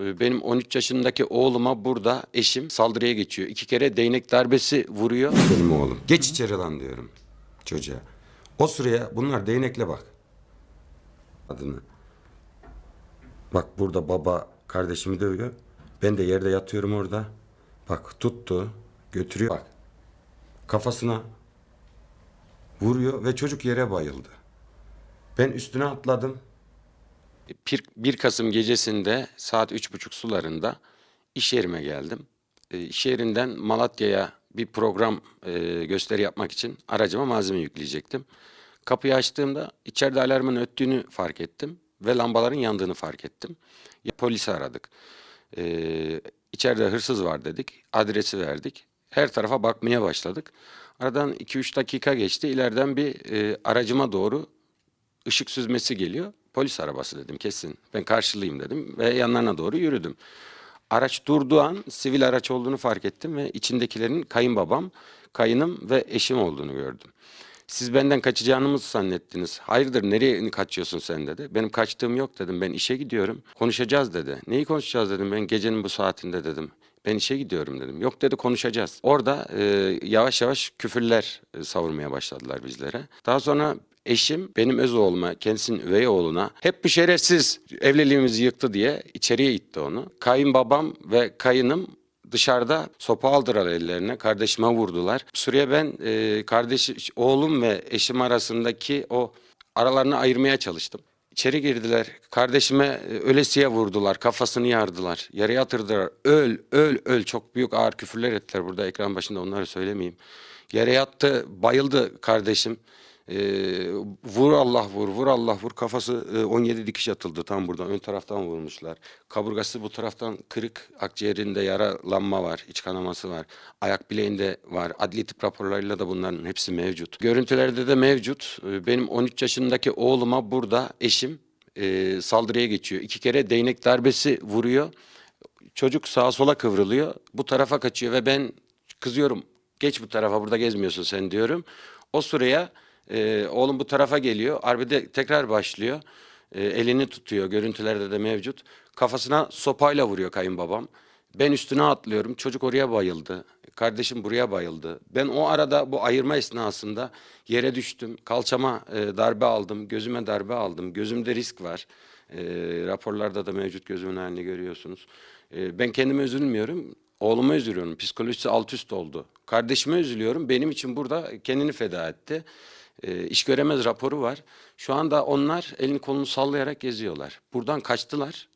Ee, Benim 13 yaşındaki oğluma burada eşim saldırıya geçiyor. İki kere değnek darbesi vuruyor. Benim oğlum. Geç içeri lan diyorum çocuğa. O sıraya bunlar değnekle bak. Adını. Bak burada baba kardeşimi dövüyor. Ben de yerde yatıyorum orada. Bak tuttu. Götürüyor. Bak. Kafasına vuruyor ve çocuk yere bayıldı. Ben üstüne atladım. 1 Kasım gecesinde saat üç buçuk sularında iş yerime geldim. E, iş yerinden Malatya'ya bir program e, gösteri yapmak için aracıma malzeme yükleyecektim. Kapıyı açtığımda içeride alarmın öttüğünü fark ettim ve lambaların yandığını fark ettim. Ya, polisi aradık. E, içeride hırsız var dedik. Adresi verdik. Her tarafa bakmaya başladık. Aradan 2-3 dakika geçti. İleriden bir e, aracıma doğru ışık süzmesi geliyor. Polis arabası dedim kesin. Ben karşılayayım dedim ve yanlarına doğru yürüdüm. Araç durduğu an sivil araç olduğunu fark ettim ve içindekilerin kayınbabam, kayınım ve eşim olduğunu gördüm. Siz benden kaçacağını mı zannettiniz? Hayırdır nereye kaçıyorsun sen dedi. Benim kaçtığım yok dedim. Ben işe gidiyorum. Konuşacağız dedi. Neyi konuşacağız dedim. Ben gecenin bu saatinde dedim. Ben işe gidiyorum dedim. Yok dedi konuşacağız. Orada e, yavaş yavaş küfürler e, savurmaya başladılar bizlere. Daha sonra eşim benim öz oğluma, kendisinin üvey oğluna hep bu şerefsiz evliliğimizi yıktı diye içeriye itti onu. Kayınbabam ve kayınım dışarıda sopa aldılar ellerine. Kardeşime vurdular. Suriye ben e, kardeşi, oğlum ve eşim arasındaki o aralarını ayırmaya çalıştım. İçeri girdiler. Kardeşime e, ölesiye vurdular. Kafasını yardılar. Yere yatırdılar. Öl, öl, öl. Çok büyük ağır küfürler ettiler burada ekran başında onları söylemeyeyim. Yere yattı, bayıldı kardeşim. Ee, vur Allah vur, vur Allah vur. Kafası e, 17 dikiş atıldı tam buradan. Ön taraftan vurmuşlar. Kaburgası bu taraftan kırık. Akciğerinde yaralanma var. iç kanaması var. Ayak bileğinde var. Adli tıp raporlarıyla da bunların hepsi mevcut. Görüntülerde de mevcut. Ee, Benim 13 yaşındaki oğluma burada eşim e, saldırıya geçiyor. İki kere değnek darbesi vuruyor. Çocuk sağa sola kıvrılıyor. Bu tarafa kaçıyor ve ben kızıyorum. Geç bu tarafa burada gezmiyorsun sen diyorum. O sıraya e, oğlum bu tarafa geliyor. Arbede tekrar başlıyor. E, elini tutuyor. Görüntülerde de mevcut. Kafasına sopayla vuruyor kayınbabam. Ben üstüne atlıyorum. Çocuk oraya bayıldı. Kardeşim buraya bayıldı. Ben o arada bu ayırma esnasında yere düştüm. Kalçama e, darbe aldım. Gözüme darbe aldım. Gözümde risk var. E, raporlarda da mevcut gözümün halini görüyorsunuz. E, ben kendime üzülmüyorum. Oğluma üzülüyorum. Psikolojisi alt üst oldu. Kardeşime üzülüyorum. Benim için burada kendini feda etti. E, iş göremez raporu var. Şu anda onlar elini kolunu sallayarak geziyorlar. Buradan kaçtılar.